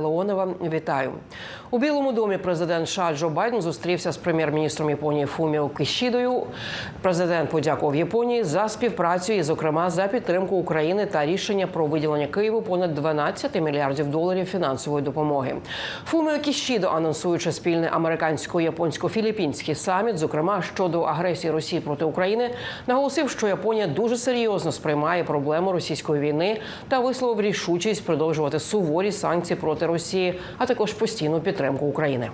Леонова, вітаю у Білому домі. Президент США Джо Байден зустрівся з прем'єр-міністром Японії Фуміо Кишідою. Президент подякував Японії за співпрацю і, зокрема, за підтримку України та рішення про виділення Києву понад 12 мільярдів доларів фінансової допомоги. Фуміо Кішідо, анонсуючи спільний американсько-японсько-філіппінський саміт, зокрема щодо агресії Росії проти України, наголосив, що Японія дуже серйозно сприймає проблему російської війни та висловив рішучість продовжувати суворі санкції проти Росії, а також постійну підтримку України.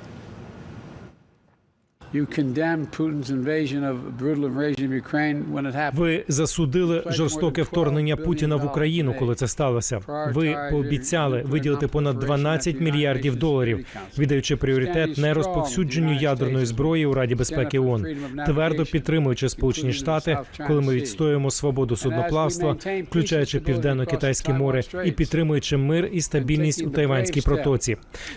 Ви засудили жорстоке вторгнення Путіна в Україну, коли це сталося. Ви пообіцяли виділити понад 12 мільярдів доларів, віддаючи пріоритет не розповсюдженню ядерної зброї у Раді безпеки ООН, твердо підтримуючи Сполучені Штати, коли ми відстоюємо свободу судноплавства, включаючи південно-китайське море, і підтримуючи мир і стабільність у Тайванській протоці,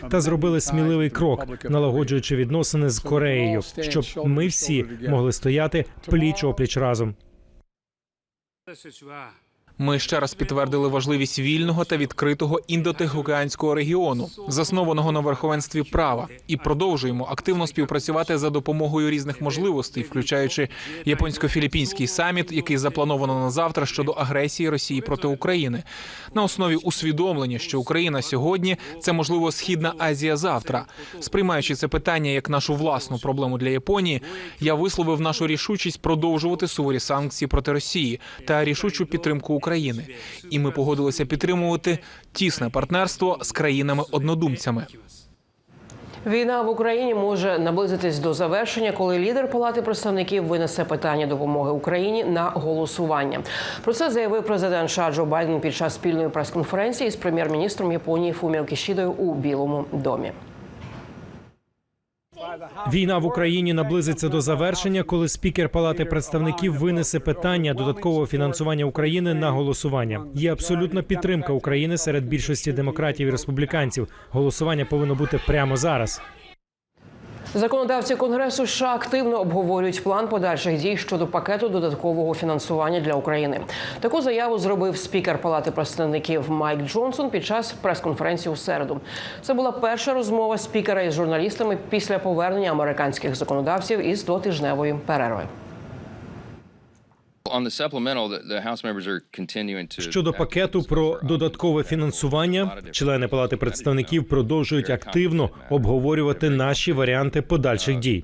та зробили сміливий крок, налагоджуючи відносини з Кореєю, щоб ми всі могли стояти пліч опліч разом. Ми ще раз підтвердили важливість вільного та відкритого індотихоокеанського регіону, заснованого на верховенстві права, і продовжуємо активно співпрацювати за допомогою різних можливостей, включаючи японсько-філіппінський саміт, який заплановано на завтра щодо агресії Росії проти України, на основі усвідомлення, що Україна сьогодні це можливо східна Азія завтра. Сприймаючи це питання як нашу власну проблему для Японії, я висловив нашу рішучість продовжувати суворі санкції проти Росії та рішучу підтримку України. І ми погодилися підтримувати тісне партнерство з країнами-однодумцями. Війна в Україні може наблизитись до завершення, коли лідер Палати представників винесе питання допомоги Україні на голосування. Про це заявив президент США Байден під час спільної прес-конференції з прем'єр-міністром Японії Фуміо Кішідою у Білому домі. Війна в Україні наблизиться до завершення, коли спікер Палати представників винесе питання додаткового фінансування України на голосування. Є абсолютна підтримка України серед більшості демократів і республіканців. Голосування повинно бути прямо зараз. Законодавці Конгресу США активно обговорюють план подальших дій щодо пакету додаткового фінансування для України. Таку заяву зробив спікер Палати представників Майк Джонсон під час прес-конференції у середу. Це була перша розмова спікера із журналістами після повернення американських законодавців із дотижневої перерви. Щодо пакету про додаткове фінансування, члени Палати представників продовжують активно обговорювати наші варіанти подальших дій.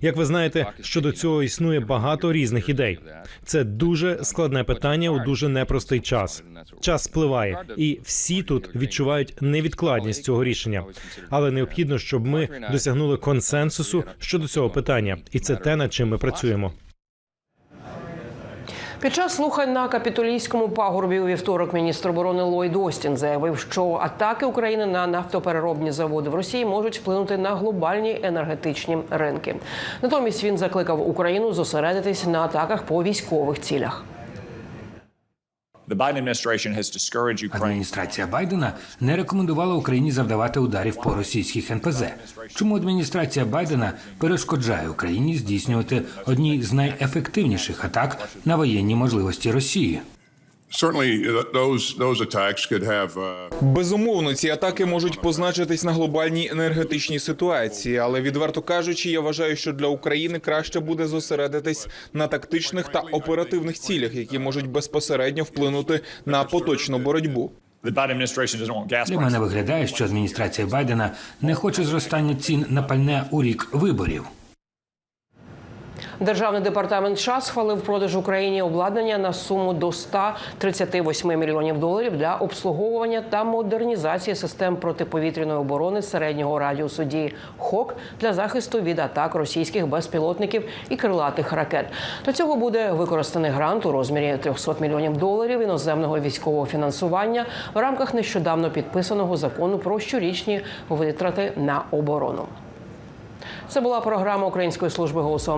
Як ви знаєте, щодо цього існує багато різних ідей. Це дуже складне питання у дуже непростий час. Час спливає, і всі тут відчувають невідкладність цього рішення. Але необхідно, щоб ми досягнули консенсусу щодо цього питання, і це те, над чим ми працюємо. Під час слухань на капітолійському пагорбі у вівторок міністр оборони Ллойд Остін заявив, що атаки України на нафтопереробні заводи в Росії можуть вплинути на глобальні енергетичні ринки. Натомість він закликав Україну зосередитись на атаках по військових цілях. Адміністрація Байдена не рекомендувала Україні завдавати ударів по російських НПЗ. Чому адміністрація Байдена перешкоджає Україні здійснювати одні з найефективніших атак на воєнні можливості Росії? Безумовно, ці атаки можуть позначитись на глобальній енергетичній ситуації, але відверто кажучи, я вважаю, що для України краще буде зосередитись на тактичних та оперативних цілях, які можуть безпосередньо вплинути на поточну боротьбу. Для мене виглядає, що адміністрація Байдена не хоче зростання цін на пальне у рік виборів. Державний департамент США схвалив продаж Україні обладнання на суму до 138 мільйонів доларів для обслуговування та модернізації систем протиповітряної оборони середнього радіусу дії ХОК для захисту від атак російських безпілотників і крилатих ракет. До цього буде використаний грант у розмірі 300 мільйонів доларів іноземного військового фінансування в рамках нещодавно підписаного закону про щорічні витрати на оборону. Це була програма Української служби голосу